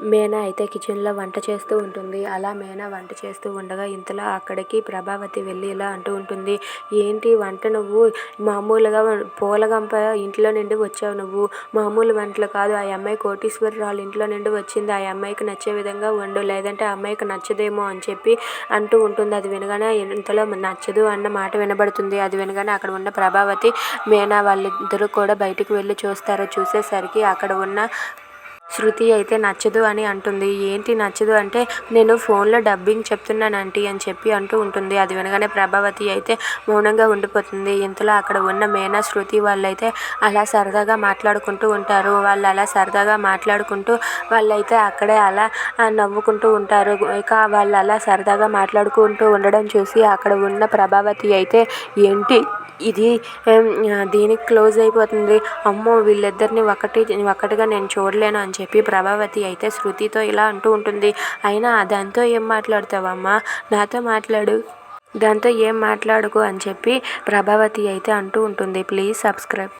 మేనా అయితే కిచెన్లో వంట చేస్తూ ఉంటుంది. అలా మేనా వంట చేస్తూ ఉండగా ఇంతలో అక్కడికి ప్రభావతి వెళ్ళి ఇలా అంటూ ఉంటుంది. ఏంటి వంట నువ్వు? మామూలుగా పూలగంప ఇంట్లో నుండి వచ్చావు నువ్వు. మామూలు వంటలు కాదు. ఆ అమ్మాయి కోటీశ్వరరాలు ఇంట్లో నుండి వచ్చింది. ఆ అమ్మాయికి నచ్చే విధంగా వండు లేదంటే ఆ అమ్మాయికి నచ్చదేమో అని చెప్పి అంటూ ఉంటుంది. అది వినగానే ఇంతలో నచ్చదు అన్న మాట వినబడుతుంది. అది వినగానే అక్కడ ఉన్న ప్రభావతి మేనా వాళ్ళిద్దరూ కూడా బయటికి వెళ్ళి చూస్తారు. చూసేసరికి అక్కడ ఉన్న శృతి అయితే నచ్చదు అని అంటుంది. ఏంటి నచ్చదు అంటే నేను ఫోన్లో డబ్బింగ్ చెప్తున్నాను ఆంటీ అని చెప్పి అంటూ ఉంటుంది. అది వినగానే ప్రభావతి అయితే మౌనంగా ఉండిపోతుంది. ఇంతలో అక్కడ ఉన్న మేనా శృతి వాళ్ళైతే అలా సరదాగా మాట్లాడుకుంటూ ఉంటారు. వాళ్ళు అలా సరదాగా మాట్లాడుకుంటూ వాళ్ళైతే అక్కడే అలా నవ్వుకుంటూ ఉంటారు. ఇక వాళ్ళు అలా సరదాగా మాట్లాడుకుంటూ ఉండడం చూసి అక్కడ ఉన్న ప్రభావతి అయితే ఏంటి ఇది? దీనికి క్లోజ్ అయిపోతుంది. అమ్మో వీళ్ళిద్దరిని ఒకటి ఒకటిగా నేను చూడలేను అని చెప్పి ప్రభావతి అయితే శృతితో ఇలా అంటూ ఉంటుంది. అయినా దాంతో ఏం మాట్లాడతావమ్మా? నాతో మాట్లాడు. దాంతో ఏం మాట్లాడుకో అని చెప్పి ప్రభావతి అయితే అంటూ ఉంటుంది. Please subscribe.